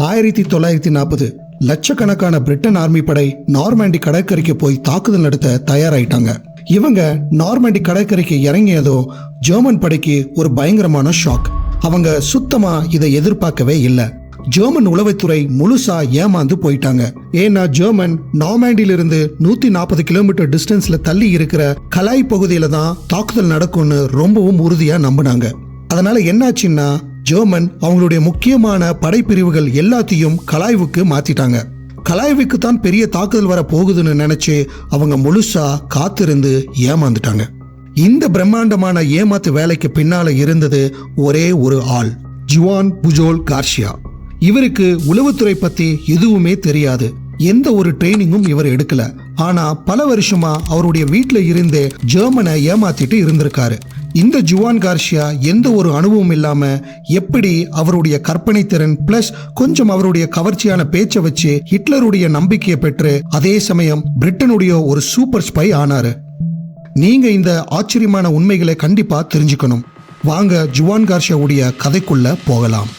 ஆயிரத்தி தொள்ளாயிரத்தி நாற்பது லட்சக்கணக்கான பிரிட்டன் ஆர்மி படை நார்மாண்டி கடற்கரைக்கு போய் தாக்குதல் நடத்த தயாராயிட்டாங்க. இவங்க நார்மாண்டி கடற்கரைக்கு இறங்கியதும் ஜெர்மன் படைக்கு ஒரு பயங்கரமான ஷாக். அவங்க சுத்தமா இதை எதிர்பார்க்கவே இல்லை. ஜெர்மன் உளவுத்துறை முழுசா ஏமாந்து போயிட்டாங்க. ஏன்னா ஜெர்மன் நார்மாண்டிலிருந்து நூத்தி நாற்பது கிலோமீட்டர் டிஸ்டன்ஸ்ல தள்ளி இருக்கிற கலாய் பகுதியில தான் தாக்குதல் நடக்கும்னு ரொம்பவும் உறுதியா நம்பினாங்க. அதனால என்னாச்சுன்னா ஜெர்மன் அவங்களுடைய முக்கியமான படைப்பிரிவுகள் எல்லாத்தையும் கலாய்வுக்கு மாத்திட்டாங்க. கலாய்வுக்கு தான் பெரிய தாக்குதல் வர போகுதுன்னு நினைச்சு அவங்க முழுசா காத்திருந்து ஏமாந்துட்டாங்க. இந்த பிரம்மாண்டமான ஏமாத்து வேலைக்கு பின்னால இருந்தது ஒரே ஒரு ஆள் ஜுவான் புஜோல் கார்ஷியா. இவருக்கு உளவுத்துறை பத்தி எதுவுமே தெரியாது. எந்த ஒரு ட்ரைனிங்கும் இவர் எடுக்கல. ஆனா பல வருஷமா அவருடைய வீட்டில் இருந்தே ஜெர்மனை ஏமாத்திட்டு இருந்திருக்காரு. இந்த ஜுவான் கார்ஷியா எந்த ஒரு அனுபவம் இல்லாம எப்படி அவருடைய கற்பனை திறன் பிளஸ் கொஞ்சம் அவருடைய கவர்ச்சியான பேச்சை வச்சு ஹிட்லருடைய நம்பிக்கையை பெற்று அதே சமயம் பிரிட்டனுடைய ஒரு சூப்பர் ஸ்பை ஆனாரு. நீங்க இந்த ஆச்சரியமான உண்மைகளை கண்டிப்பா தெரிஞ்சுக்கணும். வாங்க ஜுவான் கார்ஷியாவுடைய கதைக்குள்ள போகலாம்.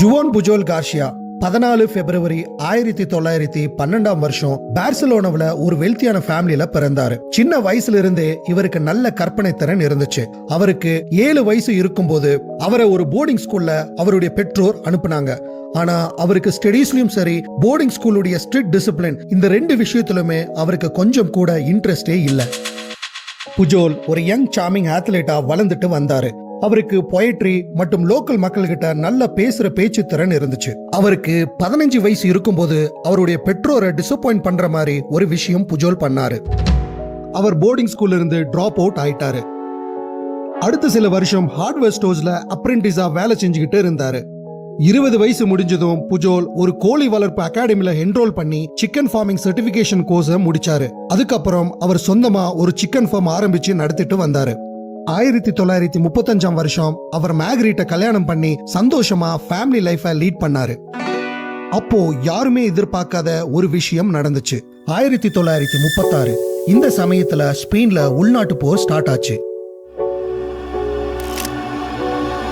ஜுவான் புஜோல் கார்ஷியா பதினாலு பிப்ரவரி ஆயிரத்தி தொள்ளாயிரத்தி பன்னெண்டாம் வருஷம் பார்சலோனாவில் ஒரு வெல்த்தியான ஃபேமிலியில பிறந்தாரு. சின்ன வயசுல இருந்தே இவருக்கு நல்ல கற்பனை திறன் இருந்துச்சு. அவருக்கு ஏழு வயசு இருக்கும்போது அவரை ஒரு போர்டிங் ஸ்கூல்ல அவருடைய பெற்றோர் அனுப்புனாங்க. ஆனா அவருக்கு ஸ்டடீஸ்லயும் சரி போர்டிங் ஸ்கூலுடைய ஸ்ட்ரிக்ட் டிசிப்ளின் இந்த ரெண்டு விஷயத்திலுமே அவருக்கு கொஞ்சம் கூட இன்ட்ரெஸ்டே இல்லை. புஜோல் ஒரு யங் சாமிங் ஆத்லீட்டா வளர்ந்துட்டு வந்தாரு. அவருக்கு பொயட்ரி மற்றும் லோக்கல் மக்கள்கிட்ட நல்ல பேசுற பேச்சு திறன் இருந்துச்சு. அவருக்கு பதினஞ்சு வயசு இருக்கும்போது அவருடைய பெற்றோரை டிசப்பாயிண்ட் பண்ற மாதிரி ஒரு விஷயம் புஜோல் பண்ணாரு. அவர் போர்டிங் ஸ்கூல்ல இருந்து டிராப் அவுட் ஆயிட்டாரு. அடுத்த சில வருஷம் ஹார்ட்வேர் ஸ்டோர்ஸ்ல அப்ரெண்டிஸா வேலை செஞ்சுக்கிட்டு இருந்தாரு. இருபது வயசு முடிஞ்சதும் புஜோல் ஒரு கோழி வளர்ப்பு அகாடமில என்ரோல் பண்ணி சிக்கன் ஃபார்மிங் சர்டிபிகேஷன் கோர்ஸை முடிச்சாரு. அதுக்கப்புறம் அவர் சொந்தமா ஒரு சிக்கன் ஃபார்ம் ஆரம்பிச்சு நடத்திட்டு வந்தாரு. ஆயிரத்தி தொள்ளாயிரத்தி முப்பத்தஞ்சாம் வருஷம் அவர் மேக்ரீட்டை கல்யாணம் பண்ணி சந்தோஷமா ஃபேமிலி லைஃபை லீட் பண்ணாரு. அப்போ யாருமே எதிர்பார்க்காத ஒரு விஷயம் நடந்துச்சு. ஆயிரத்தி தொள்ளாயிரத்தி முப்பத்தாறு இந்த சமயத்துல ஸ்பெயின்ல உள்நாட்டு போர் ஸ்டார்ட் ஆச்சு.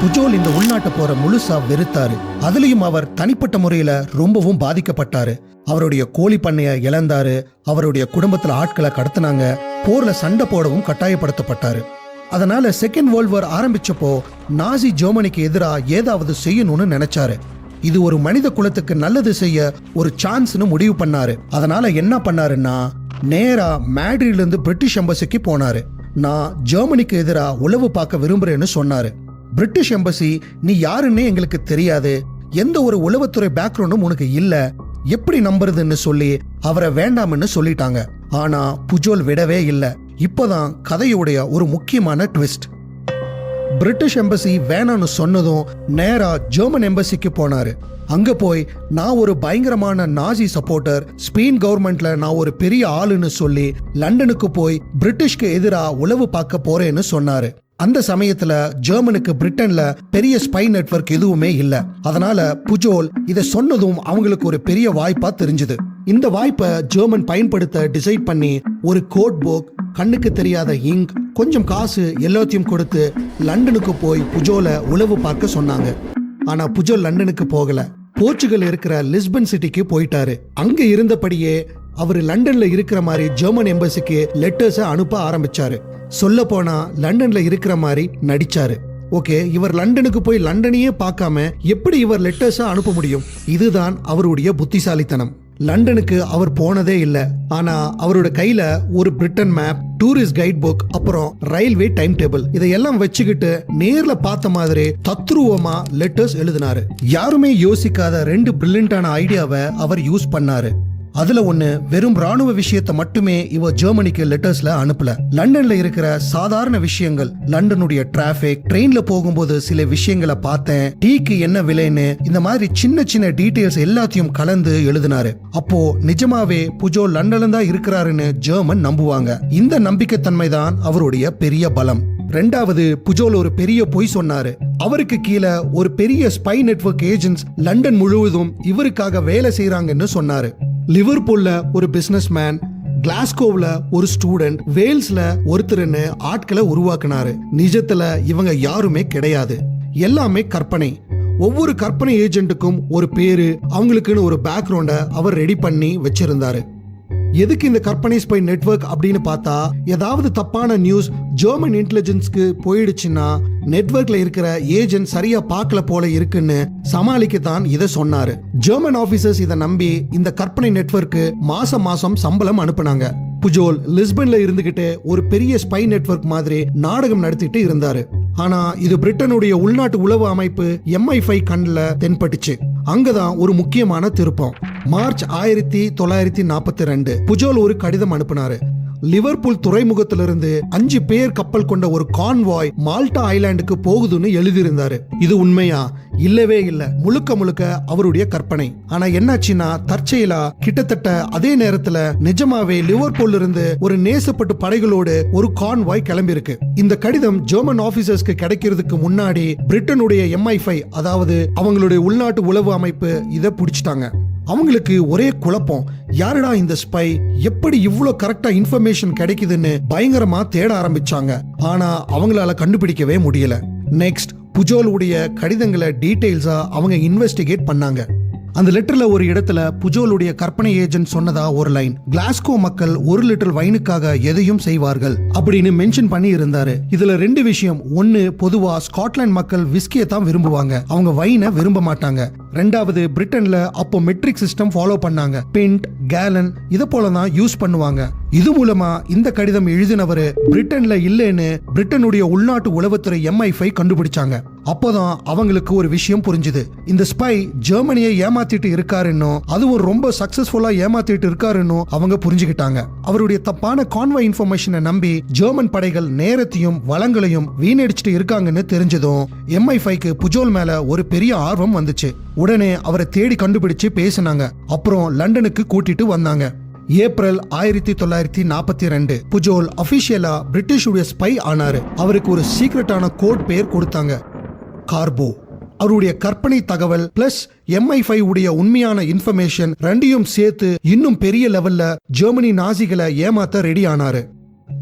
புஜோல் இந்த உள்நாட்டு போரை முழுசா வெறுத்தாரு. அதுலயும் அவர் தனிப்பட்ட முறையில ரொம்பவும் பாதிக்கப்பட்டாரு. அவருடைய கோழி பண்ணைய இழந்தாரு. அவருடைய குடும்பத்துல ஆட்களை கடத்தினாங்க. போர்ல சண்டை போடவும் கட்டாயப்படுத்தப்பட்டாரு. அதனால செகண்ட் வேர்ல்ட் வார் ஆரம்பிச்சப்போ நாசி ஜெர்மனிக்கு எதிராக ஏதாவது செய்யணும்னு நினைச்சாரு. இது ஒரு மனித குலத்துக்கு நல்லது செய்ய ஒரு சான்ஸ்னு முடிவு பண்ணாரு. அதனால என்ன பண்ணாருன்னா நேரா மேட்ரிட்ல இருந்து பிரிட்டிஷ் எம்பசிக்கு போனாரு. நான் ஜெர்மனிக்கு எதிராக உளவு பார்க்க விரும்புறேன்னு சொன்னாரு. பிரிட்டிஷ் எம்பசி நீ யாருன்னே எங்களுக்கு தெரியாது. எந்த ஒரு உளவுத்துறை பேக்ரவுண்டும் உனக்கு இல்ல. எப்படி நம்புறதுன்னு சொல்லி அவரை வேண்டாம்னு சொல்லிட்டாங்க. ஆனா புஜோல் விடவே இல்லை. இப்போதான் கதையுடைய ஒரு முக்கியமான ட்விஸ்ட் பிரிட்டிஷ் எம்பசி வேணான்னு சொன்னதும் நேரா ஜெர்மன் எம்பசிக்கு போனாரு. அங்க போய் நான் ஒரு பயங்கரமான நாசி சப்போர்ட்டர் ஸ்பெயின் கவர்மெண்ட்ல நான் ஒரு பெரிய ஆளுன்னு சொல்லி லண்டனுக்கு போய் பிரிட்டிஷ்க்கு எதிராக உளவு பார்க்க போறேன்னு சொன்னாரு. அந்த சமயத்துல ஜெர்மனுக்கு பிரிட்டன்ல பெரிய ஸ்பை நெட்வொர்க் எதுவுமே இல்ல. அதனால புஜோல் இதை சொன்னதும் அவங்களுக்கு ஒரு பெரிய வாய்ப்பா தெரிஞ்சது. இந்த வாய்ப்பை ஜெர்மன் பயன்படுத்த டிசைட் பண்ணி ஒரு கோட் புக் கண்ணுக்கு தெரியாத இங்க் கொஞ்சம் காசு எல்லாத்தையும் கொடுத்து லண்டனுக்கு போய் புஜோல உளவு பார்க்க சொன்னாங்க. ஆனா புஜோல் லண்டனுக்கு போகல. போர்ச்சுகல் இருக்கிற லிஸ்பன் சிட்டிக்கு போயிட்டாரு. அங்க இருந்தபடியே அவர் லண்டன்ல இருக்கிற மாதிரி ஜெர்மன் எம்பசிக்கு லெட்டர்ஸை அனுப்ப ஆரம்பிச்சாரு. சொல்ல போனா லண்டன்ல இருக்கிற மாதிரி நடிச்சாரு. ஓகே இவர் லண்டனுக்கு போய் லண்டனையே பார்க்காம எப்படி இவர் லெட்டர்ஸை அனுப்ப முடியும்? இதுதான் அவருடைய புத்திசாலித்தனம். லண்டனுக்கு அவர் போனதே இல்லை. ஆனா அவரோட கையில ஒரு Britain map tourist guide book அப்புறம் ரயில்வே டைம் டேபிள் இதையெல்லாம் வச்சுக்கிட்டு நேர்ல பார்த்த மாதிரி தத்ரூவமா லெட்டர்ஸ் எழுதினாரு. யாருமே யோசிக்காத ரெண்டு பிரில்லியண்டான ஐடியாவை அவர் யூஸ் பண்ணாரு. அதுல ஒண்ணு வெறும் ராணுவ விஷயத்தை மட்டுமே இவ ஜெர்மனிக்கு லெட்டர்ஸ்ல அனுப்பல. லண்டன்ல இருக்கிற சாதாரண விஷயங்கள் லண்டனுடைய டிராபிக் ட்ரெயின்ல போகும்போது சில விஷயங்களை பார்த்தேன் டீக்கு என்ன விலைன்னு இந்த மாதிரி சின்ன சின்ன டீடைல்ஸ் எல்லாத்தையும் கலந்து எழுதினாரு. அப்போ நிஜமாவே புஜோ லண்டன்ல தான் இருக்கிறாருன்னு ஜெர்மன் நம்புவாங்க. இந்த நம்பிக்கைத்தன்மை தான் அவருடைய பெரிய பலம். ரெண்டாவது புஜோல் ஒரு பெரிய பொய் சொன்னாரு. அவருக்கு கீழே ஒரு பெரிய ஸ்பை நெட்வொர்க் ஏஜென்ட்ஸ் லண்டன் முழுவதும் இவருக்காக வேலை செய்யறாங்கன்னு சொன்னாரு. லிவர்பூல்ல ஒரு பிசினஸ் மேன் கிளாஸ்கோவ்ல ஒரு ஸ்டூடெண்ட் வேல்ஸ்ல ஒருத்தர்னு ஆட்களை உருவாக்குனாரு. நிஜத்துல இவங்க யாருமே கிடையாது. எல்லாமே கற்பனை. ஒவ்வொரு கற்பனை ஏஜென்ட்டுக்கும் ஒரு பேரு அவங்களுக்குன்னு ஒரு பேக்ரவுண்ட அவர் ரெடி பண்ணி வச்சிருந்தாரு. எதுக்கு இந்த கற்பனை ஸ்பை நெட்வொர்க் அப்படின்னு பார்த்தா ஏதாவது தப்பான நியூஸ் ஜெர்மன் இன்டெலிஜென்ஸ்க்கு போயிடுச்சுன்னா நெட்ஒர்க்ல இருக்கிற ஏஜென்ட் சரியா பார்க்கல போல இருக்குன்னு சமாளிக்க தான் இதை சொன்னாரு. ஜெர்மன் ஆபீசர்ஸ் இதை நம்பி இந்த கற்பனை நெட்வொர்க்கு மாசம் மாசம் சம்பளம் அனுப்புனாங்க. புஜோல் லிஸ்பன்ல இருந்துகிட்டு ஒரு பெரிய ஸ்பை நெட்வொர்க் மாதிரி நாடகம் நடத்திட்டு இருந்தாரு. ஆனா இது பிரிட்டனுடைய உள்நாட்டு உளவு அமைப்பு எம்ஐ ஃபைவ் கண்ணில் தென்பட்டுச்சு. அங்கதான் ஒரு முக்கியமான திருப்பம். மார்ச் ஆயிரத்தி தொள்ளாயிரத்தி நாற்பத்தி ரெண்டு. புஜோல் ஒரு கடிதம் அனுப்புனாரு. லிவர்பூல் துறைமுகத்திலிருந்து அஞ்சு பேர் கப்பல் கொண்ட ஒரு கான்வாய் மால்டா ஐலாண்டுக்கு போகுதுன்னு எழுதியிருந்தாரு. இது உண்மையா? இல்லவே இல்ல. முழுக்க முழுக்க அவருடைய கற்பனை. ஆனா என்னாச்சுன்னா தற்செயலா கிட்டத்தட்ட அதே நேரத்துல நிஜமாவே லிவர்பூல்ல இருந்து ஒரு நேசப்பட்டு படைகளோடு ஒரு கான்வாய் கிளம்பியிருக்கு. இந்த கடிதம் ஜெர்மன் ஆபீசர்ஸ்க்கு கிடைக்கிறதுக்கு முன்னாடி பிரிட்டனுடைய எம்ஐ ஃபைவ் அதாவது அவங்களுடைய உள்நாட்டு உளவு அமைப்பு இதை பிடிச்சிட்டாங்க. அவங்களுக்கு ஒரே குழப்பம் யாருடா இந்த ஸ்பை எப்படி இவ்ளோ கரெக்டா இன்ஃபர்மேஷன் கிடைக்குதுன்னு பயங்கரமா தேட ஆரம்பிச்சாங்க. ஆனா அவங்களால கண்டுபிடிக்கவே முடியல. நெக்ஸ்ட் புஜோலுடைய கடிதங்களை டீட்டெயில்ஸா அவங்க இன்வெஸ்டிகேட் பண்ணாங்க. அந்த லெட்டர்ல ஒரு இடத்துல புஜோலுடைய கற்பனை ஏஜென்ட் சொன்னதா ஒரு லைன் கிளாஸ்கோ மக்கள் ஒரு லிட்டர் வைனுக்காக எதையும் செய்வார்கள் அப்படின்னு மென்ஷன் பண்ணி இருந்தாரு இதுல ரெண்டு விஷயம். ஒன்னு பொதுவா ஸ்காட்லாந்து மக்கள் விஸ்கியை தான் விரும்புவாங்க. அவங்க வைனை விரும்ப மாட்டாங்க. ரெண்டாவது பிரிட்டன்ல அப்போ மெட்ரிக் சிஸ்டம் ஃபாலோ பண்ணாங்க. பிண்ட் கேலன் இத போல தான் யூஸ் பண்ணுவாங்க. இது மூலமா இந்த கடிதம் எழுதினவரு பிரிட்டன்ல இல்லைன்னு பிரிட்டனுடைய உள்நாட்டு உளவுத்துறை எம்ஐ ஃபைவ் கண்டுபிடிச்சாங்க. அப்போதான் அவங்களுக்கு ஒரு விஷயம் புரிஞ்சுது. இந்த ஸ்பை ஜெர்மனியை ஏமாத்திட்டு இருக்காருன்னும் அதுவும் ரொம்ப சக்சஸ்ஃபுல்லா ஏமாத்திட்டு இருக்காருன்னும் அவங்க புரிஞ்சுக்கிட்டாங்க. அவருடைய தப்பான கான்வாய் இன்ஃபர்மேஷனை நம்பி ஜெர்மன் படைகள் நேரத்தையும் வளங்களையும் வீணடிச்சிட்டு இருக்காங்கன்னு தெரிஞ்சதும் எம்ஐ ஃபைவ்க்கு புஜோல் மேல ஒரு பெரிய ஆர்வம் வந்துச்சு. உடனே அவரை தேடி கண்டுபிடிச்சு பேசினாங்க. அப்புறம் லண்டனுக்கு கூட்டிட்டு வந்தாங்க. ஏப்ரல் ஆயிரத்தி தொள்ளாயிரத்தி நாற்பத்தி ரெண்டு. புஜோல் அபிஷியலா பிரிட்டிஷுடைய ஸ்பை ஆனாரு. அவருக்கு ஒரு சீக்ரெட்டான கோட் பெயர் கொடுத்தாங்க. கார்போ. அவருடைய கற்பனை தகவல் பிளஸ் எம்ஐ ஃபைவ் உடைய உண்மையான இன்ஃபர்மேஷன் ரெண்டையும் சேர்த்து இன்னும் பெரிய லெவல்ல ஜெர்மனி நாசிகளை ஏமாத்த ரெடி ஆனாரு.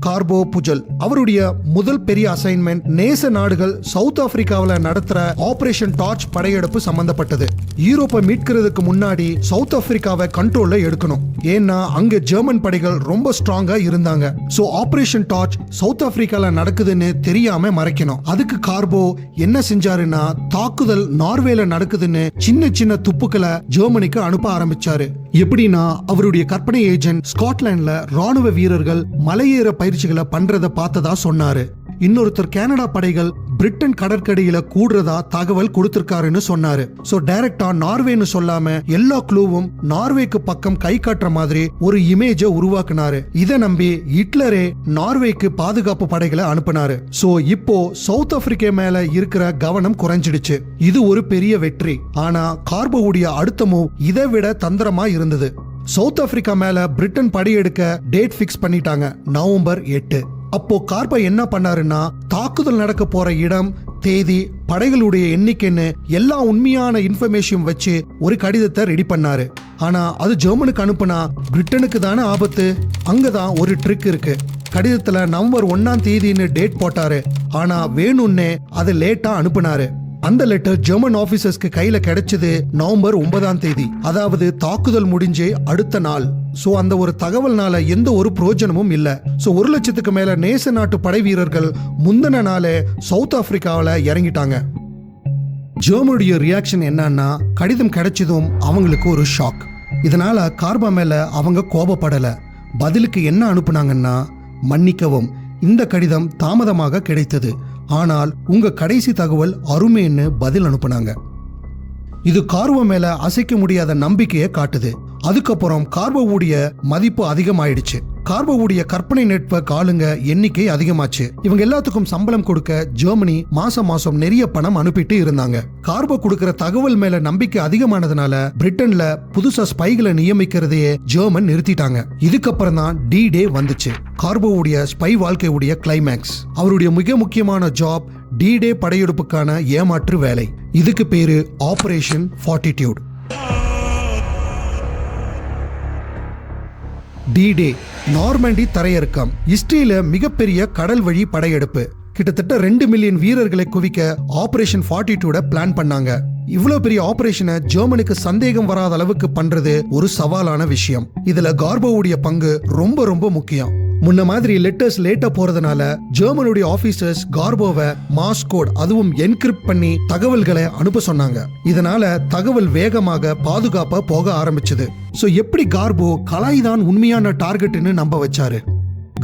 கார்போ புஜல் அவருடைய முதல் பெரிய அசைன்மெண்ட் நேச நாடுகள் சவுத் ஆப்பிரிக்காவில் நடத்துற ஆபரேஷன் டார்ச் படையெடுப்பு சம்பந்தப்பட்டது. யூரோப்பை மீட்கிறதுக்கு முன்னாடி சவுத் ஆப்பிரிக்காவை கண்ட்ரோல்ல எடுக்கணும். ஏன்னா அங்க ஜெர்மன் படைகள் ரொம்ப ஸ்ட்ராங்கா இருந்தாங்க. சோ ஆபரேஷன் டார்ச் சவுத் ஆப்பிரிக்கால நடக்குதுன்னு தெரியாம மறைக்கணும். அதுக்கு கார்போ என்ன செஞ்சாருன்னா தாக்குதல் நார்வேல நடக்குதுன்னு சின்ன சின்ன துப்புக்களை ஜெர்மனிக்கு அனுப்ப ஆரம்பிச்சாரு. எப்படின்னா அவருடைய கற்பனை ஏஜென்ட் ஸ்காட்லாண்ட்ல ராணுவ வீரர்கள் மலையேற பயிற்சிகளை பண்றத பார்த்ததா சொன்னாரு. இன்னொருத்தர் கனடா படைகள் பிரிட்டன் கடற்கரையில கூடுறதா தகவல் கொடுத்திருக்காருன்னு சொன்னாரு. சோ டைரக்டா நார்வேன்னு சொல்லாம எல்லா க்ளூவும் நார்வேக்கு பக்கம் கை காட்டுற மாதிரி ஒரு இமேஜ உருவாக்குனாரு. இதை நம்பி ஹிட்லரே நார்வேக்கு பாதுகாப்பு படைகளை அனுப்புனாரு. சோ இப்போ சவுத் ஆப்பிரிக்கா மேல இருக்கிற கவனம் குறைஞ்சிடுச்சு. இது ஒரு பெரிய வெற்றி. ஆனா கார்போவுடைய அடுத்த மூவ் இதை விட தந்திரமா இருந்தது. சவுத் ஆப்பிரிக்கா மேல பிரிட்டன் படையெடுக்க டேட் ஃபிக்ஸ் பண்ணிட்டாங்க நவம்பர் எட்டு. அப்போ கார்பா என்ன பண்ணாருன்னா தாக்குதல் நடக்க போற இடம் தேதி படைகளுடைய எண்ணிக்கைன்னு எல்லா உண்மையான இன்ஃபர்மேஷன் வச்சு ஒரு கடிதத்தை ரெடி பண்ணாரு. ஆனா அது ஜெர்மனுக்கு அனுப்புனா பிரிட்டனுக்கு தானே ஆபத்து? அங்கதான் ஒரு ட்ரிக் இருக்கு. கடிதத்துல நவம்பர் ஒன்னாம் தேதின்னு டேட் போட்டாரு. ஆனா வேணும்னே அதை லேட்டா அனுப்புனாரு. அந்த லெட்டர் ஜெர்மன் ஆபீசர்ஸ்க்கு கையில கிடைச்சது நவம்பர் ஒன்பதாம் தேதி. அதாவது தாக்குதல் முடிஞ்சே அடுத்த நாள். சோ அந்த ஒரு தகவல்னால எந்த ஒரு பிரயோஜனமும் இல்ல. சோ ஒரு லட்சத்துக்கு மேல நேச நாட்டு படை வீரர்கள் முந்தின நாளே சவுத் ஆப்பிரிக்காவில் இறங்கிட்டாங்க. ஜெர்மனுடைய ரியாக்ஷன் என்னன்னா கடிதம் கிடைச்சதும் அவங்களுக்கு ஒரு ஷாக் இதனால கார்பா மேல அவங்க கோபப்படல. பதிலுக்கு என்ன அனுப்புனாங்கன்னா மன்னிக்கவும். இந்த கடிதம் தாமதமாக கிடைத்தது. ஆனால் உங்க கடைசி தகவல் அருமைன்னு பதில் அனுப்புனாங்க. இது கார்வோ மேல அசைக்க முடியாத நம்பிக்கையை காட்டுது. அதுக்கப்புறம் கார்வோவுடைய மதிப்பு அதிகமாயிடுச்சு. கார்போவுடைய கற்பனை நெட்வொர்க் ஆளுங்க எண்ணிக்கை அதிகமாச்சு. இவங்க எல்லாத்துக்கும் சம்பளம் கொடுக்க ஜெர்மனி மாசம் மாசம் நிறைய பணம் அனுப்பிட்டு இருந்தாங்க. கார்போ கொடுக்கிற தகவல் மேல நம்பிக்கை அதிகமானதுனால பிரிட்டன்ல புதுசா ஸ்பைகளை நியமிக்கிறதையே ஜெர்மன் நிறுத்திட்டாங்க. இதுக்கப்புறம் தான் டி டே வந்துச்சு. கார்போவுடைய ஸ்பை வாழ்க்கையுடைய கிளைமேக்ஸ் அவருடைய மிக முக்கியமான ஜாப் டி டே படையெடுப்புக்கான ஏமாற்று வேலை. இதுக்கு பேரு Operation Fortitude D Day Normandy தரையிறக்கம். இஸ்ரேல மிகப்பெரிய கடல் வழி படையெடுப்பு. கிட்டத்தட்ட ரெண்டு மில்லியன் வீரர்களை குவிக்க ஆபரேஷன் ஃபார்ட்டி டூட பிளான் பண்ணாங்க. இவ்வளவு பெரிய ஆபரேஷனை ஜெர்மனுக்கு சந்தேகம் வராத அளவுக்கு பண்றது ஒரு சவாலான விஷயம். இதுல கார்போவுடைய பங்கு ரொம்ப ரொம்ப முக்கியம். முன்ன மாதிரி லெட்டர்ஸ் லேட்டா போறதுனால ஜெர்மனுடைய ஆபீசர்ஸ் கார்போவை மாஸ் கோட் அதுவும் என்கிரிப்ட் பண்ணி தகவல்களை அனுப்ப சொன்னாங்க. இதனால தகவல் வேகமாக பாதுகாப்பா போக ஆரம்பிச்சது. சோ எப்படி கார்போ கலாய் தான் உண்மையான டார்கெட்னு நம்ப வச்சாரு?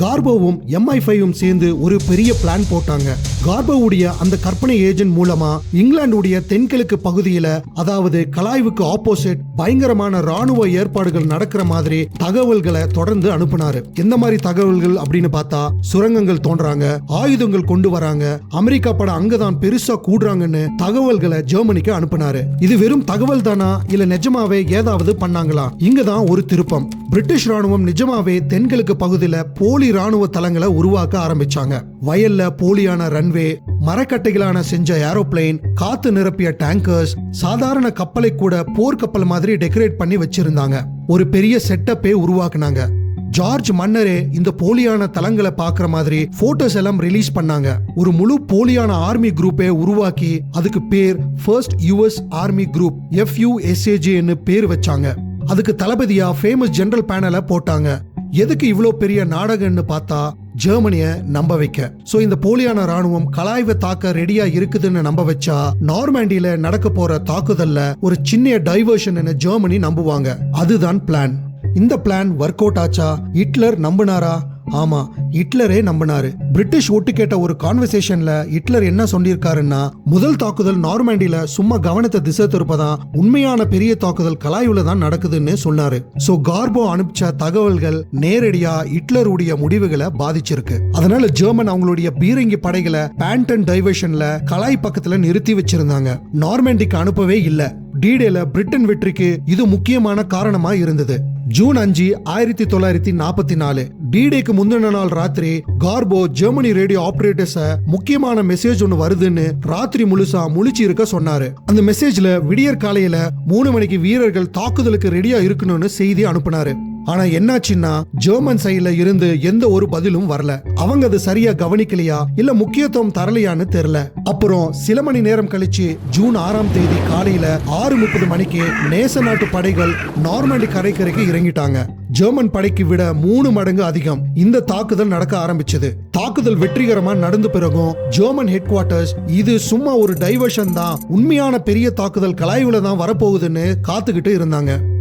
கார்போவும் எம்ஐ ஃபைவும் சேர்ந்து ஒரு பெரிய பிளான் போட்டாங்க. கார்போவுடைய அந்த கற்பனை ஏஜென்ட் மூலமா இங்கிலாந்துடைய தென்கிழக்கு பகுதியில அதாவது கலாய்வுக்கு ஆப்போசிட் பயங்கரமான ராணுவ ஏற்பாடுகள் நடக்கிற மாதிரி தகவல்களை தொடர்ந்து அனுப்புனாரு. எந்த மாதிரி தகவல்கள் அப்படின்னு பார்த்தா சுரங்கங்கள் தோன்றாங்க ஆயுதங்கள் கொண்டு வராங்க அமெரிக்கா படம் அங்கதான் பெருசா கூடுறாங்கன்னு தகவல்களை ஜெர்மனிக்கு அனுப்புனாரு. இது வெறும் தகவல் தானா? இல்ல நிஜமாவே ஏதாவது பண்ணாங்களா? இங்கதான் ஒரு திருப்பம். பிரிட்டிஷ் ராணுவம் நிஜமாவே தென்கிழக்கு பகுதியில போலி ராணுவ தளங்களை உருவாக்க ஆரம்பிச்சாங்க. வயல்ல போலியான ரன்வே மரக்கட்டைகளான செஞ்ச ஏரோப்ளேன் காத்து நிரப்பிய டேங்கர்ஸ் சாதாரண கப்பலை கூட போர்க்கப்பல் மாதிரி டெக்கரேட் பண்ணி வச்சிருந்தாங்க. ஒரு பெரிய செட்டப்பே உருவாக்குனாங்க. ஜார்ஜ் மன்னரே இந்த போலியான தளங்களை பார்க்குற மாதிரி போட்டோஸ் எல்லாம் ரிலீஸ் பண்ணாங்க. ஒரு முழு போலியான ஆர்மி குரூப்பை உருவாக்கி அதுக்கு பேர் ஃபர்ஸ்ட் யுஎஸ் ஆர்மி குரூப் எஃப்யூஎஸ்ஏஜின்னு பேர் வச்சாங்க. அதுக்கு தளபதியா ஃபேமஸ் ஜெனரல் பேனலை போட்டாங்க. எதுக்கு இவ்வளோ பெரிய நாடகம்னு பார்த்தா ஜெர்மனிய நம்ப வைக்க. சோ இந்த போலியான ராணுவம் கலாய்வை தாக்க ரெடியா இருக்குதுன்னு நம்ப வச்சா நார்மாண்டியில நடக்க போற தாக்குதல்ல ஒரு சின்ன டைவர்ஷன் ஜெர்மனி நம்புவாங்க. அதுதான் பிளான் இந்த பிளான் ஒர்க் அவுட் ஆச்சா? ஹிட்லர் நம்பினாரா? ஆமா ஹிட்லரே நம்பினாரு. பிரிட்டிஷ் ஒட்டு கேட்ட ஒரு கான்வர்சேஷன்ல ஹிட்லர் என்ன சொல்லியிருக்காருன்னா முதல் தாக்குதல் நார்மாண்டில சும்மா கவனத்தை திசை திருப்பதான் உண்மையான பெரிய தாக்குதல் கலாயுல தான் நடக்குதுன்னு சொன்னாரு. சோ கார்போ அனுப்பிச்ச தகவல்கள் நேரடியா ஹிட்லருடைய முடிவுகளை பாதிச்சிருக்கு. அதனால ஜெர்மன் அவங்களுடைய பீரங்கி படைகளை பேண்டன் டைவர்ஷன்ல கலாய் பக்கத்துல நிறுத்தி வச்சிருந்தாங்க. நார்மேண்டிக்கு அனுப்பவே இல்ல. டீடேல பிரிட்டன் வெற்றிக்கு இது முக்கியமான காரணமா இருந்தது. ஜூன் அஞ்சு ஆயிரத்தி தொள்ளாயிரத்தி நாற்பத்தி நாலு. டிடேக்கு முந்தின நாள் ராத்திரி கார்போ ஜெர்மனி ரேடியோ ஆபரேட்டர்ஸ முக்கியமான மெசேஜ் ஒன்று வருதுன்னு ராத்திரி முழுசா முழிச்சு இருக்க சொன்னாரு. அந்த மெசேஜ்ல விடியற் காலையில மூணு மணிக்கு வீரர்கள் தாக்குதலுக்கு ரெடியா இருக்கணும்னு செய்தி அனுப்புனாரு. ஆனா என்னாச்சுன்னா ஜெர்மன் சைட்ல இருந்து எந்த ஒரு பதிலும் வரல. அவங்க அது சரியா கவனிக்கலையா? இல்ல முக்கியத்துவம் தரலையான்னு தெரியல. அப்புறம் சில மணி நேரம் கழிச்சு ஜூன் ஆறாம் தேதி காலையில ஆறு முப்பது மணிக்கு நேச நாட்டு படைகள் நார்மண்டி கரைக்கரைக்கு இறங்கிட்டாங்க. ஜெர்மன் படைக்கு விட மூணு மடங்கு அதிகம் இந்த தாக்குதல் நடக்க ஆரம்பிச்சது. தாக்குதல் வெற்றிகரமா நடந்த பிறகும் ஜெர்மன் ஹெட் குவார்டர்ஸ் இது சும்மா ஒரு டைவர்ஷன் தான் உண்மையான பெரிய தாக்குதல் கலாய்வுல தான் வரப்போகுதுன்னு காத்துக்கிட்டு இருந்தாங்க.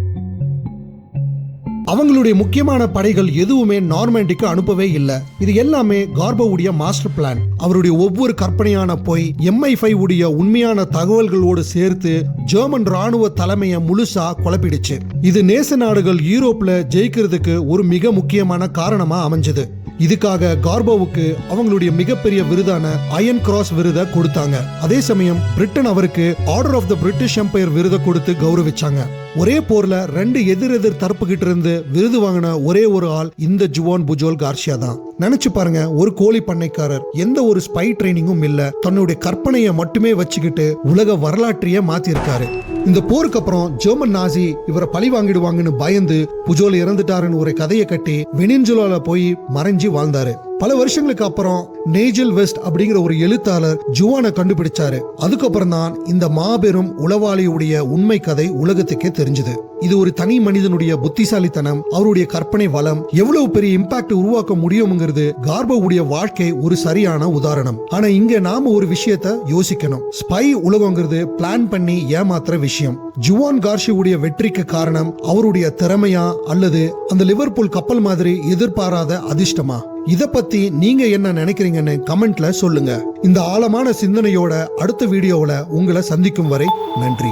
அவங்களுடைய முக்கியமான படைகள் எதுவுமே நார்மேண்டிக்கு அனுப்பவே இல்லை. இது எல்லாமே கார்போவுடைய மாஸ்டர் பிளான் அவருடைய ஒவ்வொரு கற்பனையான பொய் எம்ஐ ஃபைவ் உடைய உண்மையான தகவல்களோடு சேர்த்து ஜெர்மன் ராணுவ தலைமையை முழுசா குழப்பிடுச்சு. இது நேச நாடுகள் யூரோப்ல ஜெயிக்கிறதுக்கு ஒரு மிக முக்கியமான காரணமா அமைஞ்சது. இதுக்காக கார்போவுக்கு அவங்களுடைய மிகப்பெரிய விருதான அயன் கிராஸ் விருதை கொடுத்தாங்க. அதே சமயம் பிரிட்டன் அவருக்கு Order of the British Empire விருதை கொடுத்து கௌரவிச்சாங்க. ஒரே போர்ல ரெண்டு எதிர் எதிர் தரப்பு கிட்ட இருந்து விருது வாங்கின ஒரே ஒரு ஆள் இந்த ஜுவான் புஜோல் கார்ஷியா தான். நினைச்சு பாருங்க ஒரு கோழி பண்ணைக்காரர். எந்த ஒரு ஸ்பை ட்ரைனிங்கும் இல்ல. தன்னுடைய கற்பனையை மட்டுமே வச்சுக்கிட்டு உலக வரலாற்றையே மாத்திருக்காரு. இந்த போருக்கு அப்புறம் ஜெர்மன் நாசி இவரை பழி வாங்கிடுவாங்கன்னு பயந்து புஜோல் இறந்துட்டாருன்னு ஒரு கதையை கட்டி வெனின்சுலால போய் மறைஞ்சு வாழ்ந்தாரு. பல வருஷங்களுக்கு அப்புறம் நேஜல் வெஸ்ட் அப்படிங்கிற ஒரு எழுத்தாளர் ஜுவானை கண்டுபிடிச்சாரு. அதுக்கப்புறம் தான் இந்த மாபெரும் உளவாளியுடைய உண்மை கதை உலகத்துக்கே தெரிஞ்சது. இது ஒரு தனி மனிதனுடைய புத்திசாலித்தனம் அவருடைய கற்பனை வளம் எவ்வளவு பெரிய இம்பாக்ட் உருவாக்க முடியும்ங்கிறது கார்போவுடைய வாழ்க்கை ஒரு சரியான உதாரணம். ஆனா இங்க நாம ஒரு விஷயத்த யோசிக்கணும். ஸ்பை உலகங்கிறது பிளான் பண்ணி ஏமாத்துற விஷயம். ஜுவான் கார்ஷியுடைய வெற்றிக்கு காரணம் அவருடைய திறமையா அல்லது அந்த லிவர்பூல் கப்பல் மாதிரி எதிர்பாராத அதிர்ஷ்டமா? இதை பத்தி நீங்க என்ன நினைக்கிறீங்கன்னு கமெண்ட்ல சொல்லுங்க. இந்த ஆழமான சிந்தனையோட அடுத்த வீடியோவில் உங்களை சந்திக்கும் வரை நன்றி.